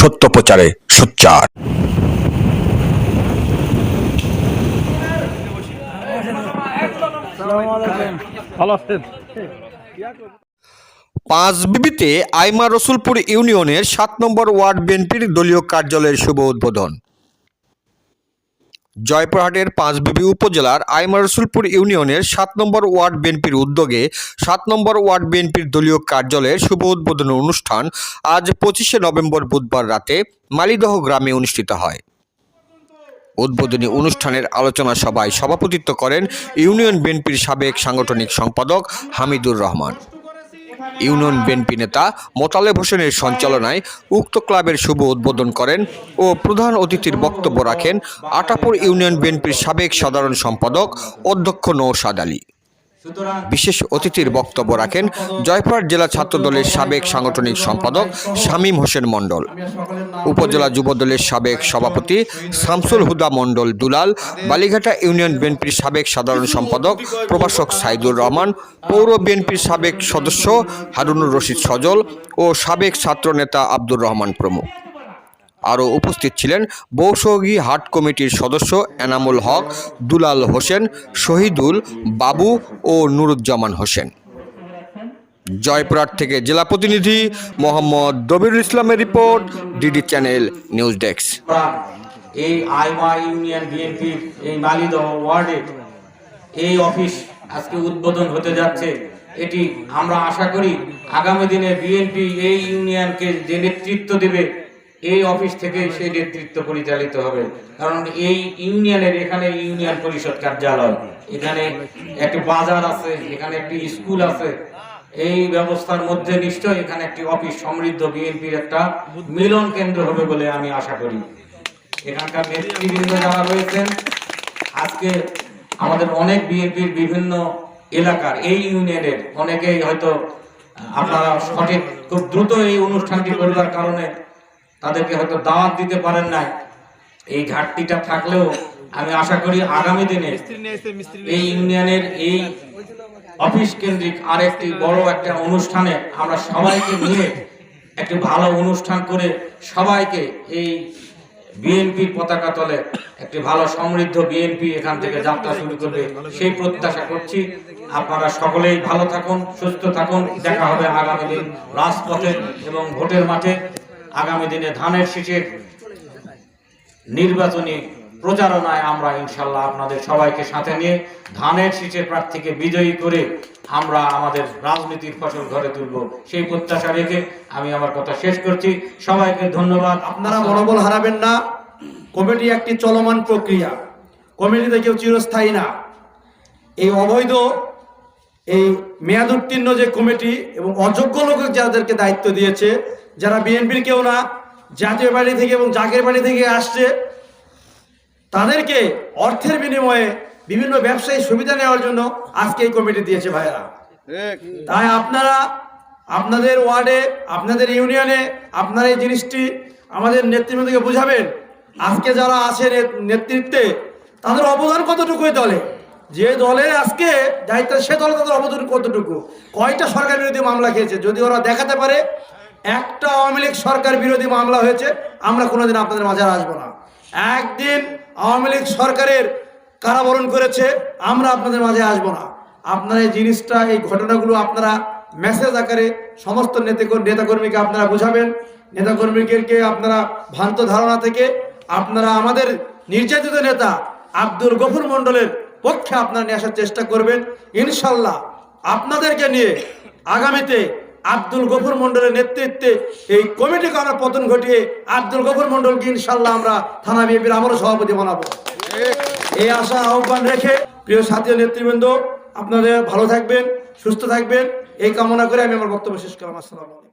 সত্য প্রচারে সোচ্চার। পাঁচ বিবিতে আইমা রসুলপুর ইউনিয়নের সাত নম্বর ওয়ার্ড বিএনপির দলীয় কার্যালয়ের শুভ উদ্বোধন। জয়পুরহাটের পাঁচবিবি উপজেলার আইমা রসুলপুর ইউনিয়নের সাত নম্বর ওয়ার্ড বিএনপির উদ্যোগে সাত নম্বর ওয়ার্ড বিএনপির দলীয় কার্যালয়ের শুভ উদ্বোধন অনুষ্ঠান আজ পঁচিশে নভেম্বর বুধবার রাতে মালিদহ গ্রামে অনুষ্ঠিত হয়। উদ্বোধনী অনুষ্ঠানের আলোচনা সভায় সভাপতিত্ব করেন ইউনিয়ন বিএনপির সাবেক সাংগঠনিক সম্পাদক হামিদুর রহমান। ইউনিয়ন বিএনপি নেতা মোতালেব হোসেনের সঞ্চালনায় উক্ত ক্লাবের শুভ উদ্বোধন করেন ও প্রধান অতিথির বক্তব্য রাখেন আটাপুর ইউনিয়ন বিএনপির সাবেক সাধারণ সম্পাদক অধ্যক্ষ নৌসাদ আলী। বিশেষ অতিথির বক্তব্য রাখেন জয়পুরহাট জেলা ছাত্রদলের সাবেক সাংগঠনিক সম্পাদক শামীম হোসেন মণ্ডল, উপজেলা যুবদলের সাবেক সভাপতি শামসুল হুদা মণ্ডল দুলাল, বালিঘাটা ইউনিয়ন বিএনপির সাবেক সাধারণ সম্পাদক প্রভাষক সাইদুর রহমান, পৌর বিএনপির সাবেক সদস্য হারুনুর রশিদ সজল ও সাবেক ছাত্রনেতা আব্দুর রহমান প্রমুখ। আরও উপস্থিত ছিলেন বৌসহী হাট কমিটির সদস্য এনামুল হক, দুলাল হোসেন, শহীদুল বাবু ও নুরুজ্জামান হোসেন। জয়পুরহাট থেকে জেলা প্রতিনিধি মোহাম্মদ দবিরুল ইসলামের report, DD channel news desk. এই আইমা ইউনিয়ন বিএনপির এই মালিদহ ওয়ার্ডে এই অফিস আজকে উদ্বোধন হতে যাচ্ছে। এটি আমরা আশা করি আগামী দিনে বিএনপি এই ইউনিয়নকে যে নেতৃত্ব দেবে এই অফিস থেকে সেই নেতৃত্ব পরিচালিত হবে। কারণ এই ইউনিয়নের এখানে ইউনিয়ন পরিষদ কার্যালয়, এখানে একটি বাজার আছে, এখানে একটি স্কুল আছে। এই ব্যবস্থার মধ্যে নিশ্চয় এখানে একটি অফিস সমৃদ্ধ বিএনপির একটা মিলন কেন্দ্র হবে বলে আমি আশা করি। এখানকার নেতৃবৃন্দ যারা রয়েছেন, আজকে আমাদের অনেক বিএনপির বিভিন্ন এলাকার, এই ইউনিয়নের অনেকেই হয়তো আপনারা সঠিক, খুব দ্রুত এই অনুষ্ঠানটি করবার কারণে তাদেরকে হয়তো দাওয়াত দিতে পারেন নাই। এই ঘাটতিটা থাকলেও আমি আশা করি আগামী দিনে এই ইউনিয়নের এই অফিস কেন্দ্রিক আর একটি বড় একটা অনুষ্ঠানে আমরা সবাইকে নিয়ে একটি ভালো অনুষ্ঠান করে সবাইকে এই বিএনপির পতাকা তলে একটি ভালো সমৃদ্ধ বিএনপি এখান থেকে যাত্রা শুরু করবে সেই প্রত্যাশা করছি। আপনারা সকলেই ভালো থাকুন সুস্থ থাকুন। দেখা হবে আগামী দিন রাজপথে এবং ভোটের মাঠে। আগামী দিনে ধানের শীষের নির্বাচনী প্রচারণায় আমরা ইনশাল্লাহ আপনাদের সবাইকে সাথে নিয়ে ধানের শীষের প্রার্থীকে বিজয়ী করে আমরা আমাদের রাজনীতির ফসল ঘরে তুলব। সেই প্রত্যাশা রেখে আমি আমার কথা শেষ করছি। সবাইকে ধন্যবাদ। আপনারা মনোবল হারাবেন না। কমিটি একটি চলমান প্রক্রিয়া। কমিটিতে কেউ চিরস্থায়ী না। এই অবৈধ, এই মেয়াদ উত্তীর্ণ যে কমিটি এবং অযোগ্য লোক যাদেরকে দায়িত্ব দিয়েছে যারা বিএনপির কেউ না, জাতীয় বাড়ি থেকে এবং জাগের বাড়ি থেকে আসছে, তাদেরকে অর্থের বিনিময়ে বিভিন্ন ব্যবসায়ী সুবিধা নেওয়ার জন্য আজকে এই কমিটি দিয়েছে ভাইয়েরা। তাই আপনারা আপনাদের ওয়ার্ডে, আপনাদের ইউনিয়নে আপনারা এই জিনিসটি আমাদের নেতৃবৃন্দকে বুঝাবেন। আজকে যারা আছে নেতৃত্বে, তাদের অবদান কতটুকু দলে? যে দলে আজকে দায়িত্ব, সে দলে তাদের অবদান কতটুকু? কয়টা সরকার বিরোধী মামলা খেয়েছে? যদি ওরা দেখাতে পারে একটা আওয়ামী লীগ সরকার বিরোধী মামলা হয়েছে, আমরা কোনোদিন আপনাদের মাঝে আসব না। একদিন আওয়ামী লীগ সরকারের কারাবরণ করেছে, আমরা আপনাদের মাঝে আসব না। আপনারা এই জিনিসটা, এই ঘটনাগুলো আপনারা মেসেজ আকারে সমস্ত নেতা নেতাকর্মীকে আপনারা বুঝাবেন। নেতাকর্মীকে আপনারা ভ্রান্ত ধারণা থেকে, আপনারা আমাদের নির্যাতিত নেতা আব্দুল গফুর মণ্ডলের পক্ষে আপনারা নিয়ে আসার চেষ্টা করবেন। ইনশাল্লাহ আপনাদেরকে নিয়ে আগামীতে আব্দুল গফুর মন্ডলের নেতৃত্বে এই কমিটিকে আমরা পতন ঘটিয়ে আব্দুল গফুর মন্ডলকে ইনশাল্লাহ আমরা থানা বিএনপির আমারও সভাপতি বানাবো। এই আশা আহ্বান রেখে প্রিয় সাথী নেতৃবৃন্দ, আপনাদের ভালো থাকবেন, সুস্থ থাকবেন। এই কামনা করে আমি আমার বক্তব্য শেষ করলাম। আসসালামু